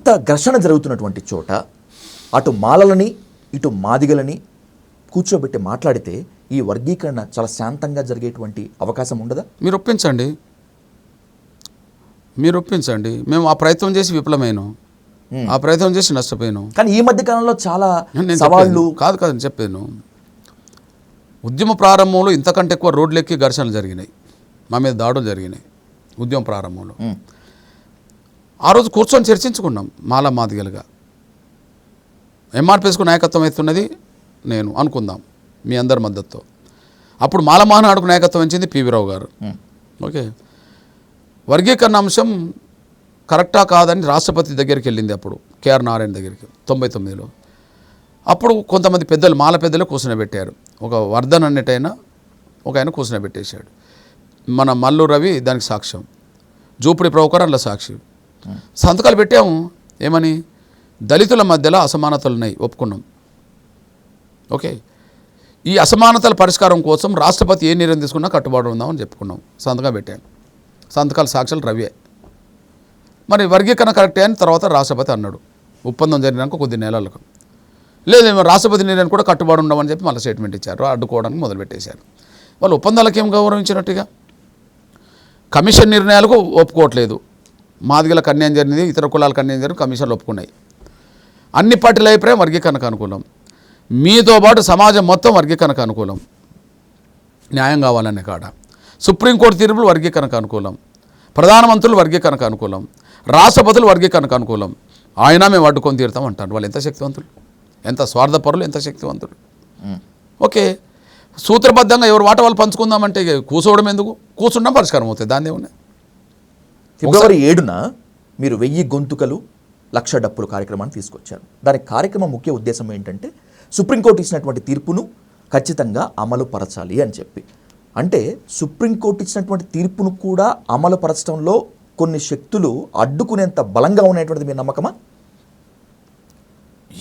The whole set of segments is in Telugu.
ఇంత ఘర్షణ జరుగుతున్నటువంటి చోట అటు మాలలని ఇటు మాదిగలని కూర్చోబెట్టి మాట్లాడితే ఈ వర్గీకరణ చాలా శాంతంగా జరిగేటువంటి అవకాశం ఉండదా? మీరు ఒప్పించండి. మీరు ఒప్పించండి. మేము ఆ ప్రయత్నం చేసి విఫలమైనాం. ఆ ప్రయత్నం చేసి నష్టపోయినాం. కానీ ఈ మధ్య కాలంలో చాలా సవాళ్ళు. కాదు కాదు నేను చెప్పాను ఉద్యమ ప్రారంభంలో ఇంతకంటే ఎక్కువ రోడ్లెక్కి ఘర్షణలు జరిగినాయి. మా మీద దాడులు జరిగినాయి. ఉద్యమ ప్రారంభంలో. ఆ రోజు కూర్చొని చర్చించుకున్నాం మాల మాదిగలుగా. ఎంఆర్పిఎస్కు నాయకత్వం అవుతున్నది నేను అనుకుందాం మీ అందరి మద్దతుతో. అప్పుడు మాల మహానాడుకు నాయకత్వం ఇచ్చింది పివి రావు గారు ఓకే. వర్గీకరణ అంశం కరెక్టా కాదని రాష్ట్రపతి దగ్గరికి వెళ్ళింది అప్పుడు కేఆర్ నారాయణ దగ్గరికి తొంభై తొమ్మిదిలో. అప్పుడు కొంతమంది పెద్దలు మాల పెద్దలు కూర్చునబెట్టారు. ఒక వర్ధన్ అన్నట్టయినా ఒక ఆయన కూర్చునబెట్టేశాడు. మన మల్లు రవి దానికి సాక్ష్యం. జూపిడి ప్రవకర్ అందులో సాక్షి. సంతకాలు పెట్టాము. ఏమని? దళితుల మధ్యలో అసమానతలు ఉన్నాయి ఒప్పుకున్నాం. ఓకే. ఈ అసమానతల పరిష్కారం కోసం రాష్ట్రపతి ఏ నిర్ణయం తీసుకున్నా కట్టుబాటు ఉందామని చెప్పుకున్నాం. సంతకం పెట్టాను. సంతకాల సాక్షులు రవియే. మరి వర్గీకరణ కరెక్టే అని తర్వాత రాష్ట్రపతి అన్నాడు. ఒప్పందం జరిగినాక కొద్ది నెలలకు. లేదేమో రాష్ట్రపతి నిర్ణయం కూడా కట్టుబాటు ఉండమని చెప్పి మళ్ళీ స్టేట్మెంట్ ఇచ్చారు. అడ్డుకోవడానికి మొదలుపెట్టేశారు. వాళ్ళు ఒప్పందాలకు ఏం గౌరవించినట్టుగా? కమిషన్ నిర్ణయాలకు ఒప్పుకోవట్లేదు. మాదిగలకు అన్యాయం జరిగింది ఇతర కులాలకు అన్యాయం జరిగింది కమిషన్లు ఒప్పుకున్నాయి. అన్ని పార్టీల అభిప్రాయం వర్గీకరణకు అనుకూలం. మీతో పాటు సమాజం మొత్తం వర్గీకరణకు అనుకూలం. న్యాయం కావాలనే కాడ. సుప్రీంకోర్టు తీర్పులు వర్గీకరణకు అనుకూలం. ప్రధానమంత్రులు వర్గీకరణకు అనుకూలం. రాష్ట్రపతులు వర్గీకరణకు అనుకూలం. ఆయన మేము అడ్డుకొని తీరుతాం అంటారు. వాళ్ళు ఎంత శక్తివంతులు? ఎంత స్వార్థపరులు? ఎంత శక్తివంతులు. ఓకే. సూత్రబద్ధంగా ఎవరు వాట వాళ్ళు పంచుకుందామంటే కూర్చోవడం ఎందుకు? కూర్చుండం పరిష్కారం అవుతుంది. దాన్ని ఏమున్నాయి? ఫిబ్రవరి ఏడున మీరు వెయ్యి గొంతుకలు లక్ష డప్పులు కార్యక్రమాన్ని తీసుకొచ్చారు. దాని కార్యక్రమం ముఖ్య ఉద్దేశం ఏంటంటే సుప్రీంకోర్టు ఇచ్చినటువంటి తీర్పును ఖచ్చితంగా అమలు పరచాలి అని చెప్పి. అంటే సుప్రీంకోర్టు ఇచ్చినటువంటి తీర్పును కూడా అమలు పరచడంలో కొన్ని శక్తులు అడ్డుకునేంత బలంగా ఉన్నటువంటిది మీ నమ్మకమా?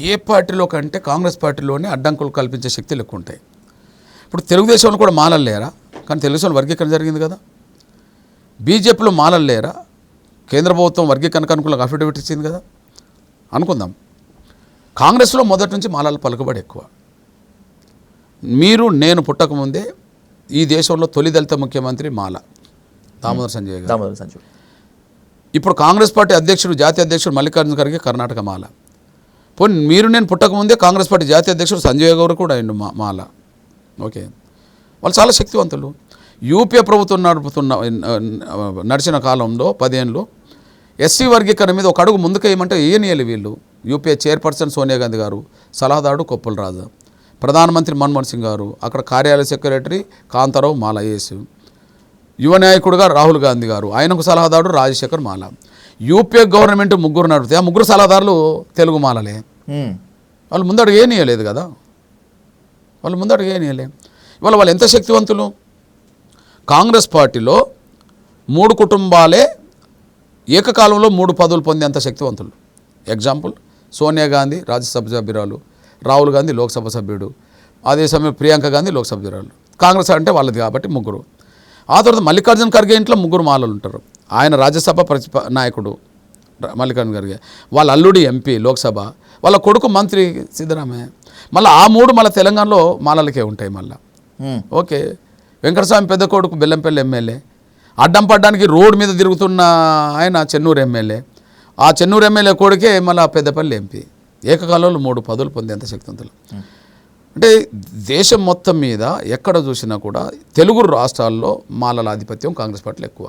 ఏ పార్టీలో కంటే కాంగ్రెస్ పార్టీలోనే అడ్డంకులు కల్పించే శక్తులు ఎక్కువ ఉంటాయి. ఇప్పుడు తెలుగుదేశంలో కూడా మాలలు లేరా? కానీ తెలుగుదేశంలో వర్గీకరణ జరిగింది కదా. బీజేపీలో మాలలు లేరా? కేంద్ర ప్రభుత్వం వర్గీకరణకు అనుకూలంగా అఫిడవిట్ ఇచ్చింది కదా? అనుకుందాం. కాంగ్రెస్లో మొదటి నుంచి మాలల పలుకుబడి ఎక్కువ. మీరు నేను పుట్టకముందే ఈ దేశంలో తొలి దళిత ముఖ్యమంత్రి మాల. దామోదర్ సంజయ్ గారు. దామోదర్ సంజయ్. ఇప్పుడు కాంగ్రెస్ పార్టీ అధ్యక్షుడు జాతీయ అధ్యక్షుడు మల్లికార్జున ఖర్గే కర్ణాటక మాల. పోనీ మీరు నేను పుట్టకముందే కాంగ్రెస్ పార్టీ జాతీయ అధ్యక్షుడు సంజయ్ గౌడ్ కూడా అయిండు మా మాల. ఓకే. వాళ్ళు చాలా శక్తివంతులు. యూపీఏ ప్రభుత్వం నడుపుతున్న నడిచిన కాలంలో పదేళ్ళు ఎస్సీ వర్గీకరణ మీద ఒక అడుగు ముందుకేయమంటే ఏనియాలి వీళ్ళు. యూపీఏ చైర్పర్సన్ సోనియా గాంధీ గారు సలహాదారుడు కొప్పుల రాజా. ప్రధానమంత్రి మన్మోహన్ సింగ్ గారు అక్కడ కార్యాలయ సెక్రటరీ కాంతారావు మాల ఐఏఎస్ యువ నాయకుడుగా రాహుల్ గాంధీ గారు ఆయనకు సలహాదారుడు రాజశేఖర్ మాల. యూపీఏ గవర్నమెంట్ ముగ్గురు నడిపితే ఆ ముగ్గురు సలహాదారులు తెలుగు మాలలే. వాళ్ళు ముందడుగు ఏనియలేదు కదా? వాళ్ళు ముందడుగు ఏనియలే ఇవాళ వాళ్ళు ఎంత శక్తివంతులు? కాంగ్రెస్ పార్టీలో మూడు కుటుంబాలే ఏకకాలంలో మూడు పదవులు పొందేంత శక్తివంతులు. ఎగ్జాంపుల్ సోనియా గాంధీ రాజ్యసభ సభ్యురాలు రాహుల్ గాంధీ లోక్సభ సభ్యుడు అదే సమయం ప్రియాంక గాంధీ లోక్సభ సభ్యురాలు కాంగ్రెస్ అంటే వాళ్ళది కాబట్టి ముగ్గురు. ఆ తర్వాత మల్లికార్జున ఖర్గే ఇంట్లో ముగ్గురు మాలలు ఉంటారు. ఆయన రాజ్యసభ ప్రతిప నాయకుడు మల్లికార్జున ఖర్గే. వాళ్ళ అల్లుడి ఎంపీ లోక్సభ వాళ్ళ కొడుకు మంత్రి సిద్ధరామయ్య. మళ్ళీ ఆ మూడు మళ్ళీ తెలంగాణలో మాలలకే ఉంటాయి మళ్ళీ. ఓకే. వెంకటస్వామి పెద్ద కొడుకు బెల్లంపల్లి ఎమ్మెల్యే. అడ్డం పడ్డానికి రోడ్డు మీద తిరుగుతున్న ఆయన చెన్నూరు ఎమ్మెల్యే. ఆ చెన్నూరు ఎమ్మెల్యే కొడుకే మళ్ళీ పెద్దపల్లి ఎంపీ. ఏకకాలంలో మూడు పదులు పొందేంత శక్తివంతులు. అంటే దేశం మొత్తం మీద ఎక్కడ చూసినా కూడా తెలుగు రాష్ట్రాల్లో మాలల ఆధిపత్యం కాంగ్రెస్ పార్టీలు ఎక్కువ.